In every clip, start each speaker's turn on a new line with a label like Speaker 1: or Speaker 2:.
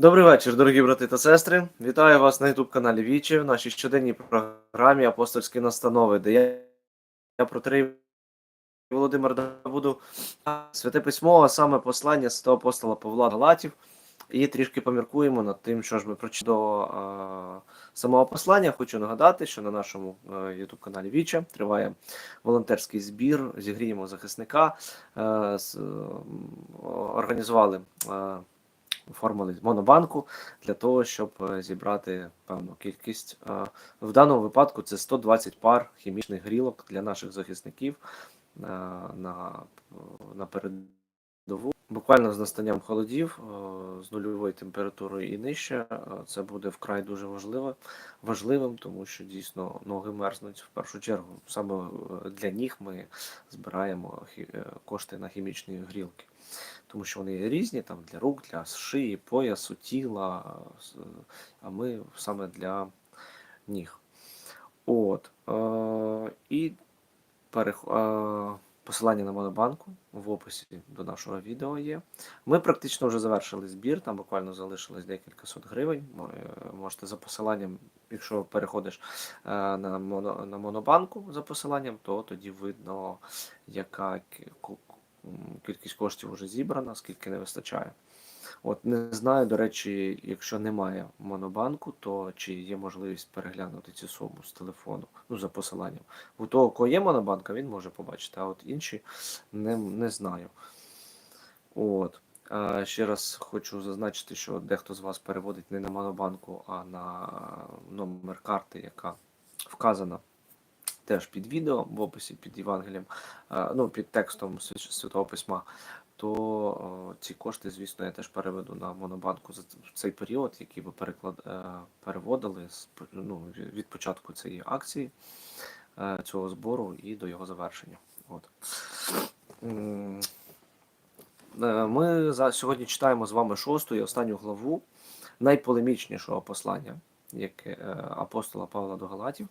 Speaker 1: Добрий вечір, дорогі брати та сестри. Вітаю вас на youtube каналі Вічі в нашій щоденній програмі Апостольські настанови, де я, я протрий Володимир буду святе письмо, а саме послання святого апостола Павла Галатів. І трішки поміркуємо над тим, що ж ми прочитали до а, самого послання. Хочу нагадати, що на нашому е, youtube каналі Віча триває волонтерський збір. Зігріємо захисника. Е, з, м, організували. е, оформили монобанку для того, щоб е, зібрати певну кількість. Е, В даному випадку це 120 пар хімічних грілок для наших захисників е, на, на передову. Буквально з настанням холодів, з нульовою температурою і нижче, це буде вкрай дуже важливо, важливим, тому що дійсно ноги мерзнуть в першу чергу. Саме для ніг ми збираємо кошти на хімічні грілки тому що вони різні там для рук, для шиї, поясу, тіла, а ми саме для ніг. От. Е, і перех... е, посилання на монобанку в описі до нашого відео є. Ми практично вже завершили збір, там буквально залишилось декілька сот гривень. Е, Можете за посиланням, якщо переходиш е, на, моно... на монобанку за посиланням, то тоді видно, яка кількість коштів вже зібрана, скільки не вистачає. От не знаю, до речі, якщо немає монобанку, то чи є можливість переглянути цю суму з телефону, ну за посиланням. У того, кого є монобанка, він може побачити, а от інші не, не знаю. От. А ще раз хочу зазначити, що дехто з вас переводить не на монобанку, а на номер карти, яка вказана теж під відео в описі під Євангелієм, е, ну під текстом Святого Письма, то ці кошти, звісно, я теж переведу на монобанку за цей період, який ви переклад, е, переводили з ну, від початку цієї акції, е, цього збору і до його завершення. От. Е, Ми за сьогодні читаємо з вами шосту і останню главу найполемічнішого послання, яке е, апостола Павла до Галатів.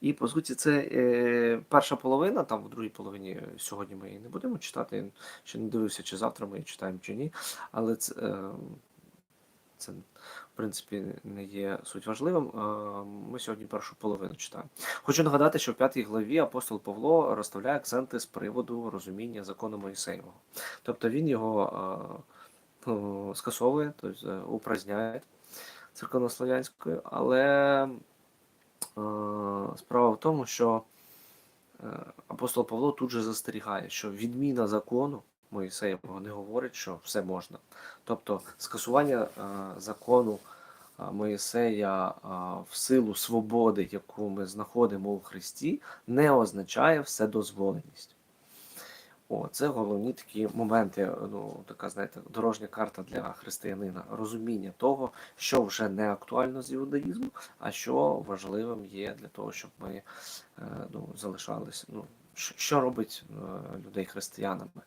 Speaker 1: І по суті, це е, перша половина, там в другій половині сьогодні ми її не будемо читати. Ще не дивився, чи завтра ми її читаємо, чи ні. Але це, е, це в принципі не є суть важливим. Ми сьогодні першу половину читаємо. Хочу нагадати, що в п'ятій главі апостол Павло розставляє акценти з приводу розуміння закону Моїсеєвого. Тобто він його скасовує, тобто упраздняє церковнослов'янською, але е, справа в тому, що е, апостол Павло тут же застерігає, що відміна закону Моїсеєвого не говорить, що все можна. Тобто скасування е, закону Моїсея в силу свободи, яку ми знаходимо у Христі, не означає вседозволеність. О, це головні такі моменти, ну така знаєте, дорожня карта для християнина, розуміння того, що вже не актуально з іудаїзму, а що важливим є для того, щоб ми е, ну, залишалися. Ну, що, робить е, людей християнами?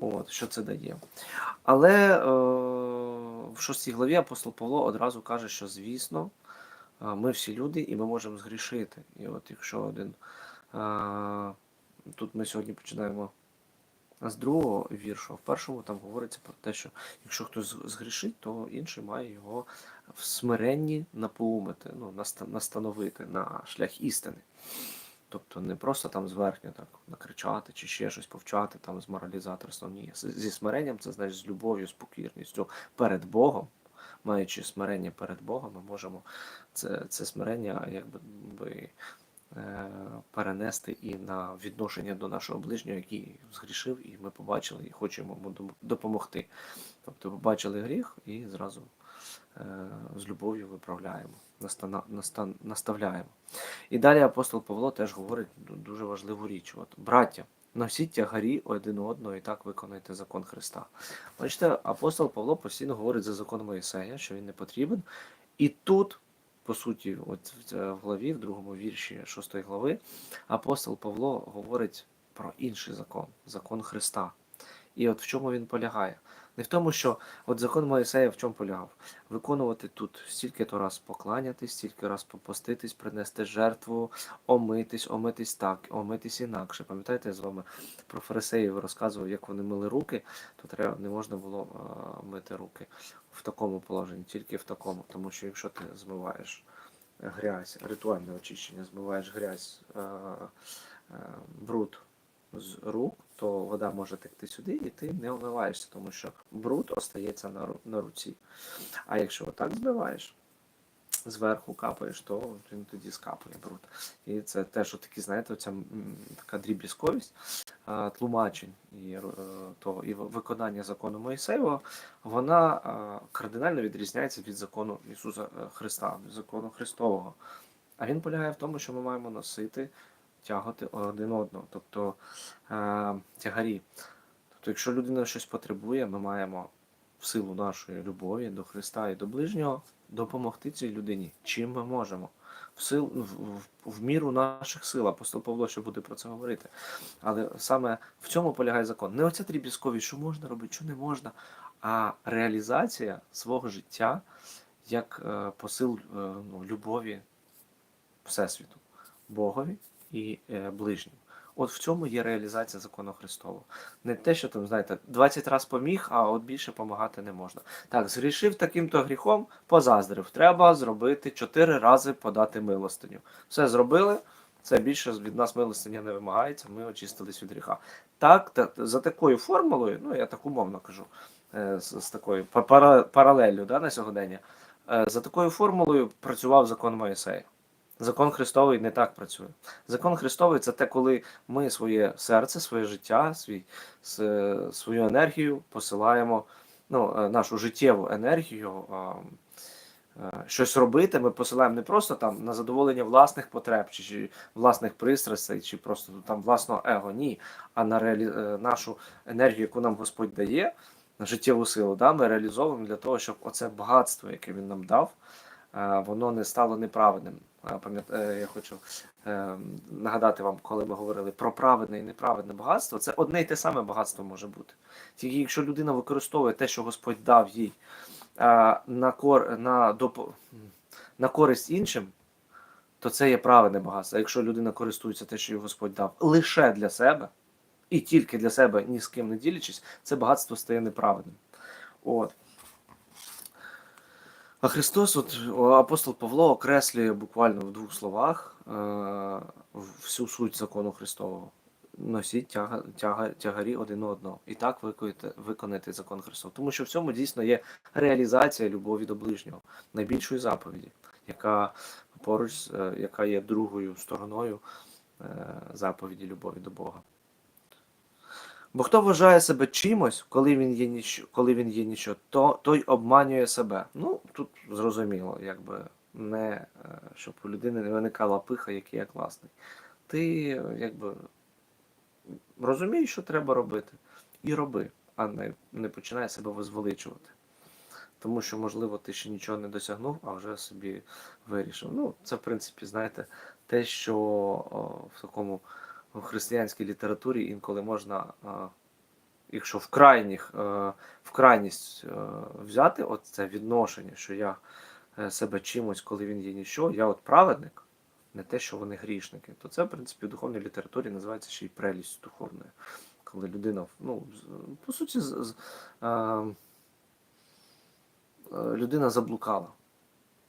Speaker 1: От, що це дає. Але е, в шостій главі апостол Павло одразу каже, що звісно, е, ми всі люди і ми можемо згрішити. І от якщо один е, тут ми сьогодні починаємо з другого віршу, а в першому там говориться про те, що якщо хтось згрішить, то інший має його в смиренні напоумити, ну, настановити на шлях істини. Тобто не просто там зверхня так накричати чи ще щось повчати там з моралізаторством. Ні. Зі смиренням це значить з любов'ю, з покірністю перед Богом. Маючи смирення перед Богом, ми можемо це, це смирення якби би, перенести і на відношення до нашого ближнього, який згрішив, і ми побачили і хочемо йому допомогти. Тобто побачили гріх і зразу е, з любов'ю виправляємо, наставляємо. І далі апостол Павло теж говорить дуже важливу річ. От, браття, носіть тягарі один одного і так виконуйте закон Христа. Бачите, апостол Павло постійно говорить за закон Моїсея, що він не потрібен. І тут, по суті, от в главі, в другому вірші шостої глави, апостол Павло говорить про інший закон закон Христа. І от в чому він полягає? Не в тому, що от закон Моїсея в чому полягав? Виконувати тут стільки то раз покланятись, стільки раз попоститись, принести жертву, омитись, омитись так, омитись інакше. Пам'ятаєте, я з вами про фарисеїв розказував, як вони мили руки, то треба не можна було а, мити руки в такому положенні, тільки в такому. Тому що якщо ти змиваєш грязь, ритуальне очищення, змиваєш грязь, е, е, бруд з рук, то вода може текти сюди, і ти не вмиваєшся, тому що бруд остається на, на руці. А якщо отак збиваєш, зверху капаєш, то він тоді скапує бруд. І це теж такі, знаєте, оця така дріб'язковість тлумачень і, е, того, і виконання закону Моїсеєвого, вона кардинально відрізняється від закону Ісуса е, Христа, від закону Христового. А він полягає в тому, що ми маємо носити, тягати один одного, тобто е, тягарі. Тобто, якщо людина щось потребує, ми маємо в силу нашої любові до Христа і до ближнього допомогти цій людині, чим ми можемо. В, сил, в, в, міру наших сил, апостол Павло ще буде про це говорити. Але саме в цьому полягає закон. Не оця дріб'язковість, що можна робити, що не можна, а реалізація свого життя як е, посил е, ну, любові Всесвіту, Богові і е, ближнім. От в цьому є реалізація закону Христового. Не те, що там, знаєте, 20 разів поміг, а от більше помагати не можна. Так, згрішив таким-то гріхом, позаздрив. Треба зробити 4 рази подати милостиню. Все зробили, це більше від нас милостиня не вимагається, ми очистились від гріха. Так, та, за такою формулою, ну я так умовно кажу, е, з, з такою па- пара, паралеллю да, на сьогодення, е, за такою формулою працював закон Моїсея. Закон Христовий не так працює. Закон Христовий це те, коли ми своє серце, своє життя, свій, свою енергію посилаємо, ну, е, нашу життєву енергію. е, Щось робити, ми посилаємо не просто там на задоволення власних потреб, чи, чи власних пристрастей, чи просто там власного его, ні, а на реалі... е, нашу енергію, яку нам Господь дає, на життєву силу, да, ми реалізовуємо для того, щоб оце багатство, яке він нам дав, воно не стало неправедним. Е, Я хочу е, нагадати вам, коли ми говорили про праведне і неправедне багатство, це одне й те саме багатство може бути. Тільки якщо людина використовує те, що Господь дав їй е, на, кор, на, доп, на користь іншим, то це є праведне багатство. Якщо людина користується те, що їй Господь дав, лише для себе, і тільки для себе, ні з ким не ділячись, це багатство стає неправедним. От. А Христос, от апостол Павло окреслює буквально в двох словах е, всю суть закону Христового. Носіть тяга, тяга, тягарі один одного. І так виконати, виконати закон Христов. Тому що в цьому дійсно є реалізація любові до ближнього, найбільшої заповіді, яка поруч, е, яка є другою стороною е, заповіді любові до Бога. Бо хто вважає себе чимось, коли він є ніщо, коли він є ніщо, то той обманює себе. Ну, тут зрозуміло, якби не е, щоб у людини не виникала пиха, який я класний. Ти якби розумієш, що треба робити, і роби, а не, не починай себе возвеличувати. Тому що, можливо, ти ще нічого не досягнув, а вже собі вирішив. Ну, це, в принципі, знаєте, те, що о, в такому в християнській літературі інколи можна, е, якщо в крайніх, е, в крайність е, взяти от це відношення, що я себе чимось, коли він є ніщо, я от праведник, не те, що вони грішники, то це, в принципі, в духовній літературі називається ще й прелість духовною. Коли людина, ну, по суті, з, людина заблукала.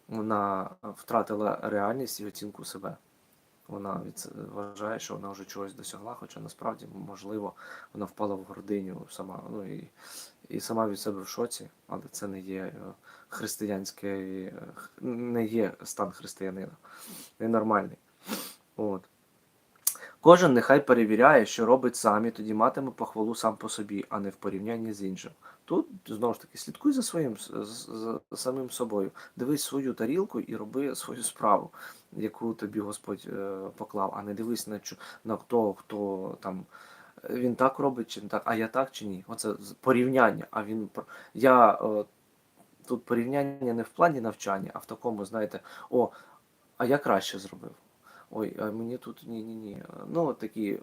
Speaker 1: Вона втратила реальність і оцінку себе. Вона від, вважає, що вона вже чогось досягла, хоча насправді, можливо, вона впала в гординю сама, ну і, і сама від себе в шоці, але це не є християнське, е, не є стан християнина, ненормальний. От. Кожен нехай перевіряє, що робить сам, і тоді матиме похвалу сам по собі, а не в порівнянні з іншим. Тут знову ж таки слідкуй за своїм за самим собою. Дивись свою тарілку і роби свою справу, яку тобі Господь е, поклав, а не дивись на на того, хто там. е, Він так робить, чи не так, а я так чи ні? Оце порівняння. А він я е, тут порівняння не в плані навчання, а в такому, знаєте, о, а я краще зробив. Ой, а мені тут ні-ні-ні. Ну, от такі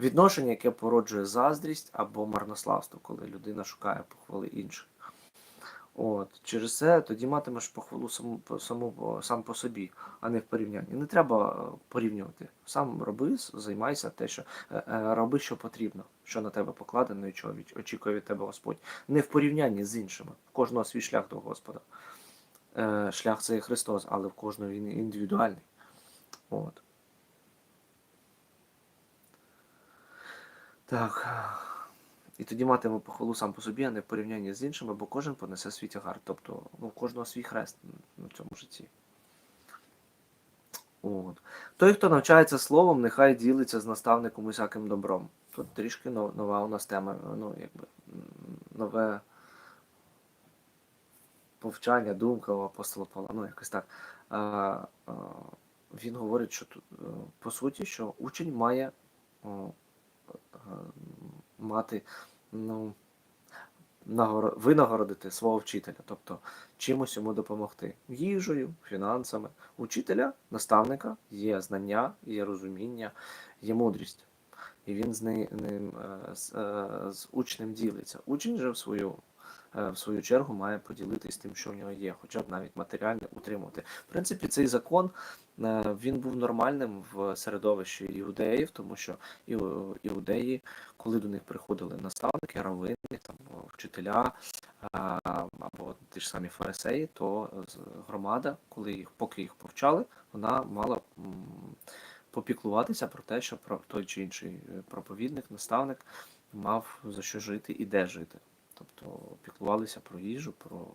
Speaker 1: відношення, яке породжує заздрість або марнославство, коли людина шукає похвали інших. От, через це тоді матимеш похвалу саму, саму, сам по собі, а не в порівнянні. Не треба е, порівнювати. Сам роби, займайся те, що е, е, роби, що потрібно, що на тебе покладено і чого очікує від тебе Господь. Не в порівнянні з іншими. В кожного свій шлях до Господа. Шлях це є Христос, але в кожного він індивідуальний. От. Так. І тоді матиме похвалу сам по собі, а не в порівнянні з іншими, бо кожен понесе свій тягар. Тобто ну, у кожного свій хрест на цьому житті. От. Той, хто навчається словом, нехай ділиться з наставником усяким добром. Тут трішки нова у нас тема, ну, якби нове повчання, думка у апостола Павла, ну якось так. А, а, він говорить, що тут, е, по суті, що учень має е, мати ну, нагоро- винагородити свого вчителя, тобто чимось йому допомогти. Їжею, фінансами. Учителя, наставника є знання, є розуміння, є мудрість. І він з ним е, з, з учнем ділиться. Учень же в свою, в свою чергу має поділитись тим, що в нього є, хоча б навіть матеріально утримувати. В принципі, цей закон е, він був нормальним в середовищі іудеїв, тому що іудеї, коли до них приходили наставники, равини, там, вчителя або ті ж самі фарисеї, то громада, коли їх, поки їх повчали, вона мала попіклуватися про те, що той чи інший е, проповідник, наставник мав за що жити і де жити. Тобто піклувалися про їжу, про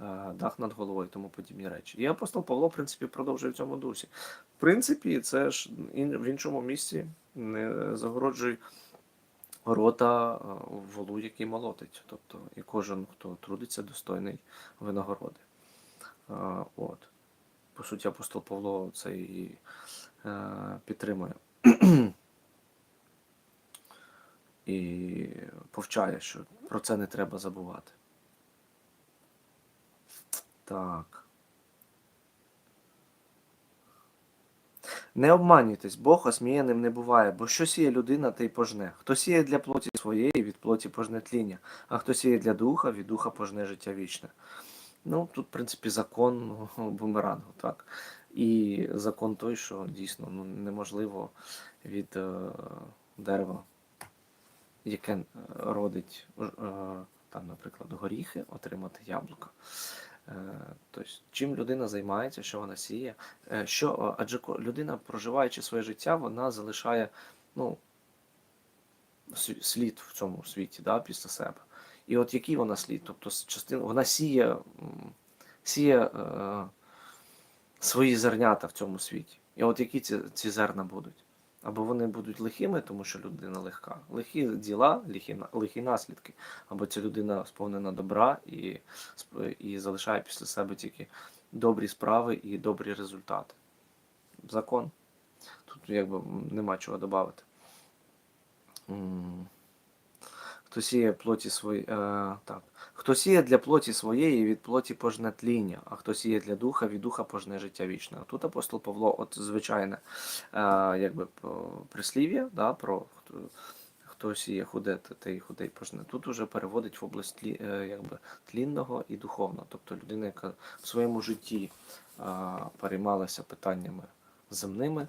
Speaker 1: е, дах над головою і тому подібні речі. І апостол Павло, в принципі, продовжує в цьому дусі. В принципі, це ж в іншому місці не загороджує рота е, волу, який молотить. Тобто, і кожен, хто трудиться, достойний винагороди. Е, От. По суті, апостол Павло це і підтримує. І повчає, що про це не треба забувати. Так. Не обманюйтесь, Бог осміяним не буває, бо що сіє людина, те й пожне. Хто сіє для плоті своєї, від плоті пожне тління, а хто сіє для духа, від духа пожне життя вічне. Ну, тут, в принципі, закон ну, бумерангу, так. І закон той, що дійсно ну, неможливо від е, дерева, яке е, родить, е, там, наприклад, горіхи, отримати яблука. Е, Тобто, чим людина займається, що вона сіє, що, адже людина, проживаючи своє життя, вона залишає ну, слід в цьому світі да, після себе. І от який вона слід? Тобто частину, вона сіє, сіє е, свої зернята в цьому світі. І от які ці, ці зерна будуть? Або вони будуть лихими, тому що людина легка. Лихі діла, лихі, лихі наслідки. Або ця людина сповнена добра і, і залишає після себе тільки добрі справи і добрі результати. Закон. Тут якби нема чого додати. Хто сіє плоті свої, е, так. Хто сіє для плоті своєї, від плоті пожне тління, а хто сіє для духа, від духа пожне життя вічне. Тут апостол Павло, от звичайне е, якби прислів'я, да, про хто, хто сіє худе, те й худе й пожне. Тут уже переводить в область тлі, е, якби, тлінного і духовного. Тобто людина, яка в своєму житті е, переймалася питаннями земними,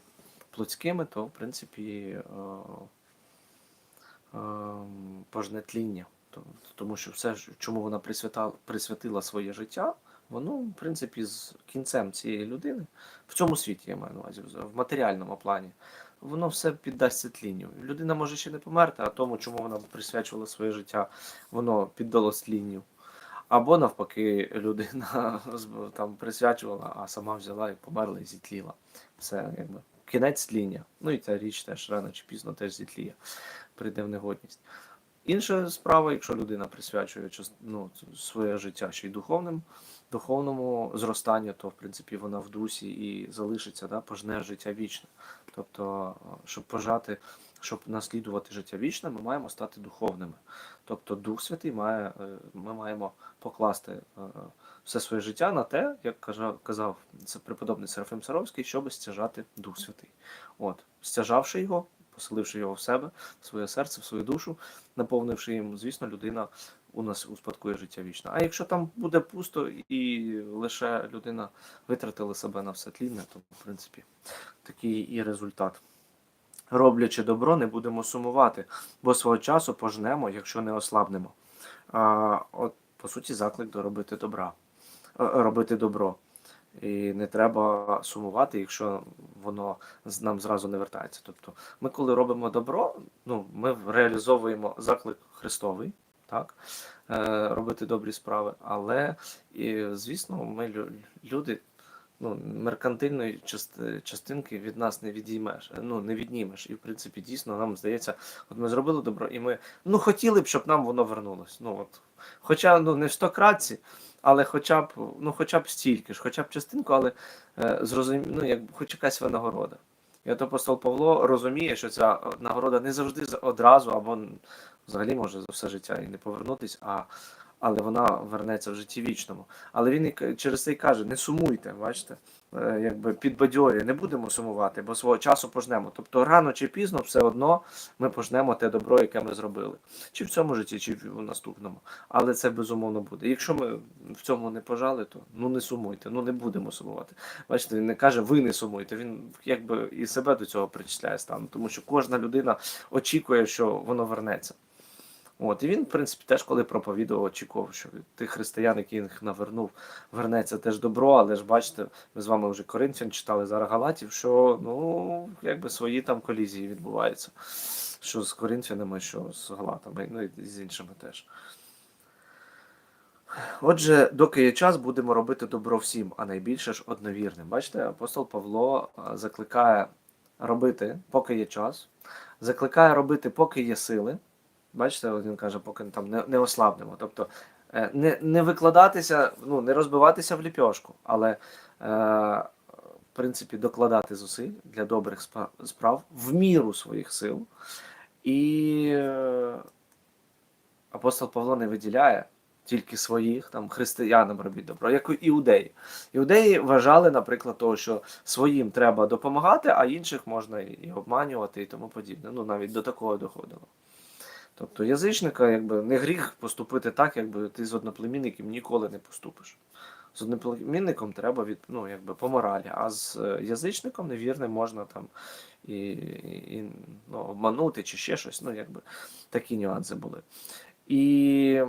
Speaker 1: плотськими, то в принципі. Е, ем, пожне тління. То- Тому що все, чому вона присвятила своє життя, воно, в принципі, з кінцем цієї людини, в цьому світі я маю на увазі, в матеріальному плані, воно все піддасться тлінню. Людина може ще не померти, а тому, чому вона присвячувала своє життя, воно піддалось тлінню. Або навпаки, людина там присвячувала, а сама взяла і померла і зітліла. Все якби кінець тління. Ну і ця річ теж рано чи пізно теж зітліє, прийде в негодність. Інша справа, якщо людина присвячує ну, своє життя ще й духовним, духовному зростанню, то в принципі вона в дусі і залишиться, да, пожне життя вічне. Тобто, щоб пожати, щоб наслідувати життя вічне, ми маємо стати духовними. Тобто Дух Святий має, е, ми маємо покласти е, все своє життя на те, як казав преподобний Серафим Саровський, щоб стяжати Дух Святий. От, стяжавши його, поселивши його в себе, в своє серце, в свою душу, наповнивши їм, звісно, людина у нас успадкує життя вічне. А якщо там буде пусто і лише людина витратила себе на все тлінне, то в принципі такий і результат. Роблячи добро, не будемо сумувати, бо свого часу пожнемо, якщо не ослабнемо. А, от, по суті, заклик до робити добра, е, робити добро. І не треба сумувати, якщо воно нам зразу не вертається. Тобто, ми, коли робимо добро, ну, ми реалізовуємо заклик Христовий, так? Е, робити добрі справи. Але, і, звісно, ми лю- люди ну, меркантильної частинки від нас не відіймеш, ну не віднімеш. І в принципі, дійсно, нам здається, от ми зробили добро, і ми ну хотіли б, щоб нам воно вернулось. Ну от, хоча ну не в стократці, але хоча б ну, хоча б стільки ж, хоча б частинку, але е, зрозумі, ну, як хоч якась винагорода. І от апостол Павло розуміє, що ця е, нагорода не завжди одразу, або взагалі може за все життя і не повернутись, а але вона вернеться в житті вічному. Але він через це й каже: не сумуйте, бачите, Е, якби підбадьорює, не будемо сумувати, бо свого часу пожнемо. Тобто рано чи пізно все одно ми пожнемо те добро, яке ми зробили. Чи в цьому житті, чи в наступному. Але це безумовно буде. Якщо ми в цьому не пожали, то ну не сумуйте, ну не будемо сумувати. Бачите, він не каже, ви не сумуйте. Він якби і себе до цього причисляє стану, тому що кожна людина очікує, що воно вернеться. От, і він, в принципі, теж коли проповідував, очікував, що тих християн, яких навернув, вернеться теж добро, але ж бачите, ми з вами вже Коринфян читали зараз Галатів, що ну, якби свої там колізії відбуваються. Що з Коринфянами, що з Галатами, ну і з іншими теж. Отже, доки є час, будемо робити добро всім, а найбільше ж одновірним. Бачите, апостол Павло закликає робити, поки є час, закликає робити, поки є сили. Бачите, він каже, поки там не, не ослабнемо. Тобто е, не, не викладатися, ну, не розбиватися в ліпьошку, але е, в принципі докладати зусиль для добрих справ в міру своїх сил. І е, апостол Павло не виділяє тільки своїх там християнам робіть добро, як і іудеї. Іудеї вважали, наприклад, того, що своїм треба допомагати, а інших можна і обманювати і тому подібне. Ну навіть до такого доходило. Тобто язичника якби не гріх поступити так, якби ти з одноплемінником ніколи не поступиш. З одноплемінником треба від, ну, якби по моралі, а з е, язичником невірним можна там і, і, ну, обманути чи ще щось. Ну, якби такі нюанси були. І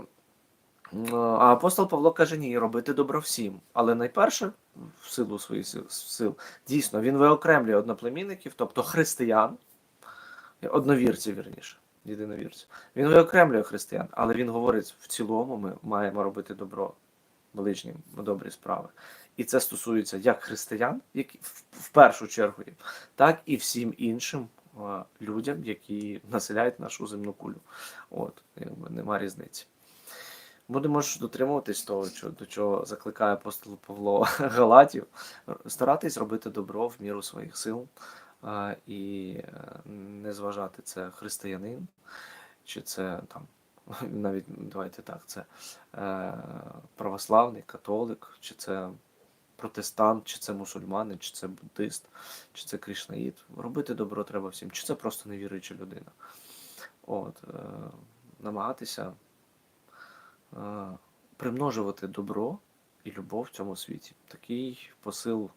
Speaker 1: а апостол Павло каже: ні, робити добро всім. Але найперше, в силу своїх сил, сил дійсно, він виокремлює одноплемінників, тобто християн, одновірців, вірніше, єдиновірців. Він виокремлює християн, але він говорить, в цілому ми маємо робити добро ближнім, добрі справи. І це стосується як християн, які в, першу чергу, так і всім іншим людям, які населяють нашу земну кулю. От, якби нема різниці. Будемо ж дотримуватись того, до чого закликає апостол Павло Галатів, старатись робити добро в міру своїх сил і е, не зважати це християнин, чи це там навіть давайте так, це е, православний, католик, чи це протестант, чи це мусульманин, чи це буддист, чи це кришнаїд. Робити добро треба всім, чи це просто невіруюча людина. От, е, намагатися примножувати добро і любов в цьому світі. Такий посил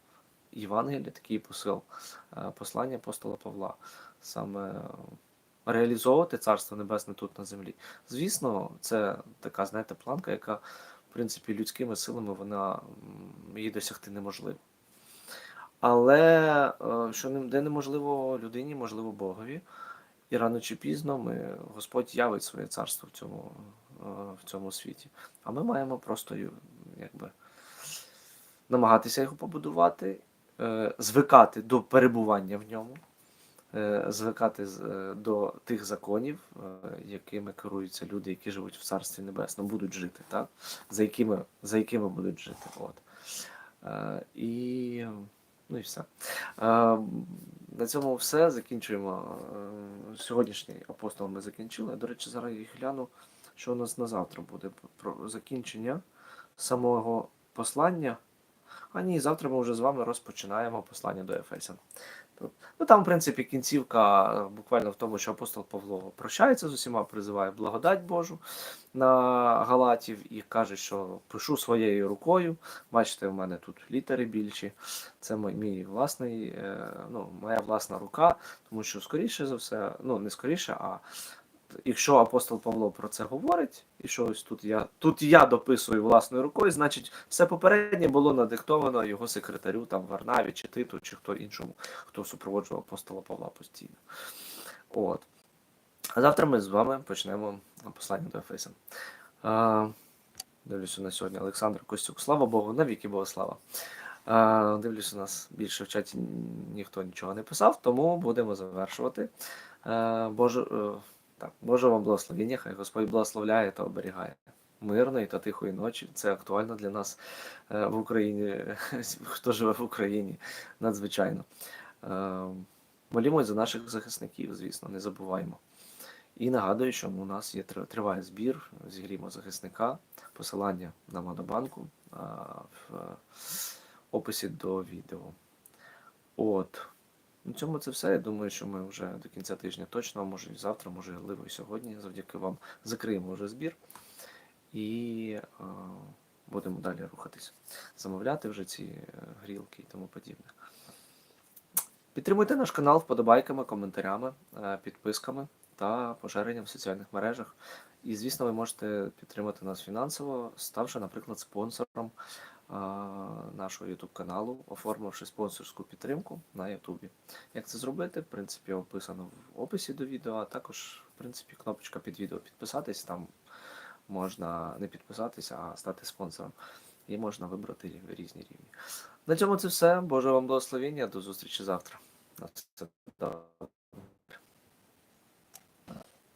Speaker 1: Євангелія, такий посил е, послання апостола Павла. Саме е, реалізовувати Царство Небесне тут на землі. Звісно, це така, знаєте, планка, яка, в принципі, людськими силами вона її досягти неможливо. Але е, що де неможливо людині, можливо Богові. І рано чи пізно ми, Господь явить своє царство в цьому, в цьому світі. А ми маємо просто якби, намагатися його побудувати, звикати до перебування в ньому, е, звикати е, до тих законів, е, якими керуються люди, які живуть в Царстві Небесному, будуть жити, так? За, якими, за якими будуть жити. От. Е, І, ну і все. Е, На цьому все. Закінчуємо. е, Сьогоднішній апостол ми закінчили. До речі, зараз я гляну, що у нас на завтра буде про закінчення самого послання. А ні, завтра ми вже з вами розпочинаємо послання до Ефесян. Ну там, в принципі, кінцівка е, буквально в тому, що апостол Павло прощається з усіма, призиває благодать Божу на Галатів і каже, що пишу своєю рукою. Бачите, в мене тут літери більші. Це мій, власний, е, ну, моя власна рука, тому що скоріше за все, ну не скоріше, а якщо апостол Павло про це говорить, і що ось тут я тут я дописую власною рукою, значить, все попереднє було надиктовано його секретарю, там Варнаві, чи Титу, чи хто іншому, хто супроводжував апостола Павла постійно. От. А завтра ми з вами почнемо послання до Ефесян. Дивлюся на сьогодні Олександр Костюк. Слава Богу, навіки Бога слава. А, дивлюся, у нас більше в чаті ніхто нічого не писав, тому будемо завершувати. Боже, е, так, Боже вам благословення, хай Господь благословляє та оберігає. Мирної та тихої ночі. Це актуально для нас е, в Україні, хто живе в Україні, надзвичайно. Е, Молімось за наших захисників, звісно, не забуваємо. І нагадую, що у нас є триває збір, зігрімо захисника, посилання на Монобанку в описі до відео. От. На цьому це все. Я думаю, що ми вже до кінця тижня точно, може і завтра, може можливо і сьогодні, завдяки вам закриємо вже збір і е, будемо далі рухатись, замовляти вже ці е, грілки і тому подібне. Підтримуйте наш канал вподобайками, коментарями, е, підписками та поширенням в соціальних мережах. І, звісно, ви можете підтримати нас фінансово, ставши, наприклад, спонсором нашого YouTube каналу, оформивши спонсорську підтримку на YouTube. Як це зробити? В принципі, описано в описі до відео, а також, в принципі, кнопочка під відео підписатись. Там можна не підписатися, а стати спонсором. І можна вибрати різні рівні. На цьому це все. Боже вам благословення. До зустрічі завтра. На все добре.